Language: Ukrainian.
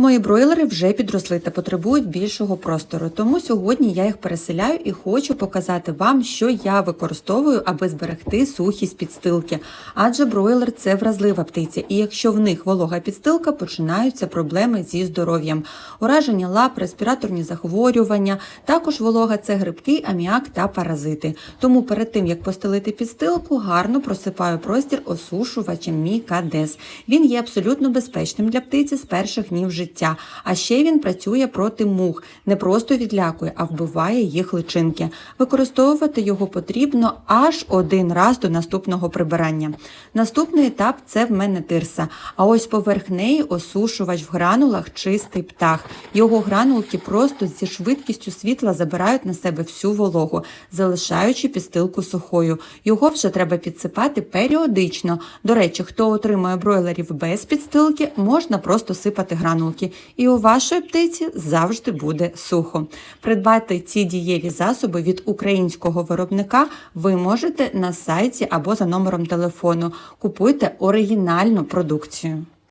Мої бройлери вже підросли та потребують більшого простору, тому сьогодні я їх переселяю і хочу показати вам, що я використовую, аби зберегти сухість підстилки. Адже бройлер це вразлива птиця, і якщо в них волога підстилка, починаються проблеми зі здоров'ям, ураження лап, респіраторні захворювання. Також волога це грибки, аміак та паразити. Тому перед тим як постелити підстилку, гарно просипаю простір осушувачем Мікадес. Він є абсолютно безпечним для птиці з перших днів життя. А ще він працює проти мух, не просто відлякує, а вбиває їх личинки. Використовувати його потрібно аж один раз до наступного прибирання. Наступний етап це в мене тирса. А ось поверх неї осушувач в гранулах чистий птах. Його гранулки просто зі швидкістю світла забирають на себе всю вологу, залишаючи підстилку сухою. Його вже треба підсипати періодично. До речі, хто отримує бройлерів без підстилки, можна просто сипати гранулки. І у вашої птиці завжди буде сухо. Придбати ці дієві засоби від українського виробника ви можете на сайті або за номером телефону. Купуйте оригінальну продукцію.